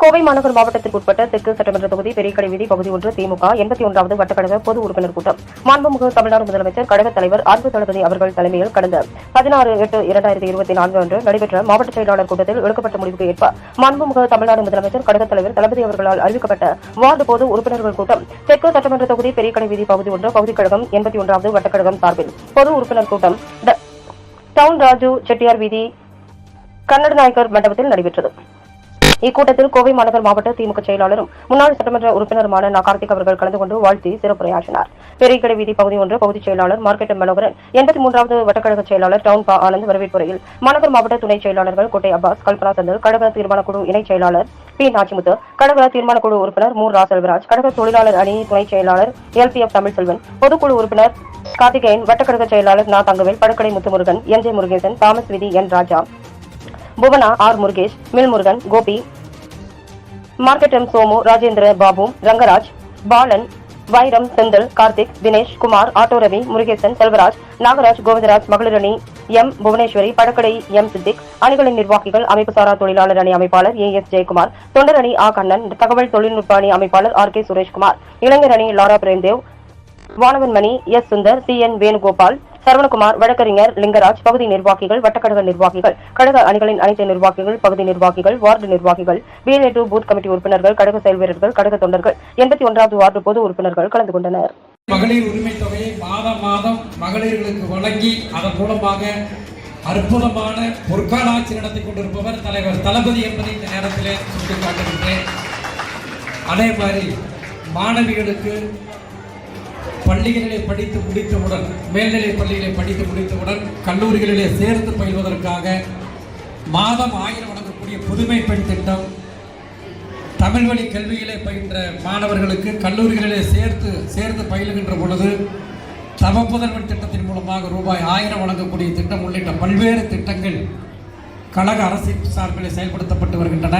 கோவை மாநகர் மாவட்டத்திற்கு உட்பட்ட தெற்கு சட்டமன்ற தொகுதி பெரியக்கடை வீதி பகுதி ஒன்று திமுக எண்பத்தி ஒன்றாவது வட்டக்கழக பொது உறுப்பினர் கூட்டம். மாண்புமிகு தமிழ்நாடு முதலமைச்சர் கழக தலைவர் அன்பு தளபதி அவர்கள் தலைமையில் கடந்த பதினாறு எட்டு இரண்டாயிரத்தி இருபத்தி நான்கு அன்று நடைபெற்ற மாவட்ட செயலாளர் கூட்டத்தில் எடுக்கப்பட்ட முடிவுக்கு ஏற்ப மாண்புமிகு தமிழ்நாடு முதலமைச்சர் கழக தலைவர் தளபதி அவர்களால் அறிவிக்கப்பட்ட வார்டு பொது உறுப்பினர்கள் கூட்டம். தெற்கு சட்டமன்ற தொகுதி பெரியக்கடை வீதி பகுதி ஒன்று பகுதிக் கழகம் எண்பத்தி ஒன்றாவது வட்டக்கழகம் சார்பில் பொது உறுப்பினர் கூட்டம் டவுன் ராஜு செட்டியார் வீதி கன்னட நாயக்கர் மண்டபத்தில் நடைபெற்றது. இக்கூட்டத்தில் கோவை மாநகர் மாவட்ட திமுக செயலாளரும் முன்னாள் சட்டமன்ற உறுப்பினருமான நா. கார்த்திக் அவர்கள் கலந்து கொண்டு வாழ்த்தி சிறப்புரையாற்றினார். பெரியக்கடை வீதி பகுதி ஒன்று பகுதிச் செயலாளர் மார்க்கெட் மனோகரன் எண்பத்தி மூன்றாவது வட்டக்கழக செயலாளர் டவுன் பா. ஆனந்த் வரவேற்புரையில் மாநகர் மாவட்ட துணை செயலாளர்கள் கோட்டை அப்பாஸ் கல்பனா சந்தர் கழக தீர்மான குழு இணைச் செயலாளர் பி. நாச்சிமுத்து கழக தீர்மான குழு உறுப்பினர் மூர் ரா செல்வராஜ் கழக தொழிலாளர் அணி துணை செயலாளர் எல். பி. எஃப் தமிழ்செல்வன் பொதுக்குழு உறுப்பினர் கார்த்திகேயன் வட்டக்கழக செயலாளர் நா. Thangavel படுக்கடை Muthumurugan N. J. Murugesan Thomas விதி N. Raja Bhuvana R Murugesh மில்முருகன் Gopi market M Somu Rajendra Babu Rangaraj Balan Vairam Senthil Karthik Dinesh Kumar auto Ravi Murugesan Selvaraj Nagaraj Govindaraj மகளிரணி எம் புவனேஸ்வரி படக்கடை எம் சித்திக் அணிகளின் நிர்வாகிகள் அமைப்பு சாரா தொழிலாளர் அணி அமைப்பாளர் ஏ எஸ் ஜெயக்குமார் தொண்டர் அணி ஆ கண்ணன் தகவல் தொழில்நுட்ப அணி அமைப்பாளர் ஆர் கே சுரேஷ்குமார் இளைஞர் அணி Lara Premdev Vanavan Mani S Sundar C N Venugopal Saravanakumar வழக்கறிஞர் லிங்கராஜ் பகுதி நிர்வாகிகள் வட்டக்கழக நிர்வாகிகள் கழக அணிகளின் அனைத்து நிர்வாகிகள் பகுதி நிர்வாகிகள் வார்டு நிர்வாகிகள் பிஎல்ஏ டூ பூத் கமிட்டி உறுப்பினர்கள் கழக செயல் வீரர்கள் கழக தொண்டர்கள் எண்பத்தி ஒன்றாவது வார்டு பொது உறுப்பினர்கள் கலந்து கொண்டனர். மகளிர் உரிமை தொகையை மாதம் மாதம் மகளிர்களுக்கு வழங்கி அதன் மூலமாக அற்புதமான பொற்காலாட்சி நடத்தி கொண்டிருப்பவர் தலைவர் தளபதி என்பதை இந்த நேரத்திலே சுட்டிக்காட்டுகின்றேன். அதே மாதிரி மாணவிகளுக்கு பள்ளிகளிலே படித்து முடித்தவுடன் மேல்நிலை பள்ளிகளை படித்து முடித்தவுடன் கல்லூரிகளிலே சேர்த்து பயில்வதற்காக மாதம் ஆயிரம் வழங்கக்கூடிய புதுமை பெண் திட்டம் தமிழ் வழி கல்வியிலே பயின்ற மாணவர்களுக்கு கல்லூரிகளிலே சேர்த்து சேர்த்து பயிலுகின்ற பொழுது தவப்புதல்வன் திட்டத்தின் மூலமாக ரூபாய் ஆயிரம் வழங்கக்கூடிய திட்டம் உள்ளிட்ட பல்வேறு திட்டங்கள் கழக அரசின் சார்பில் செயல்படுத்தப்பட்டு வருகின்றன.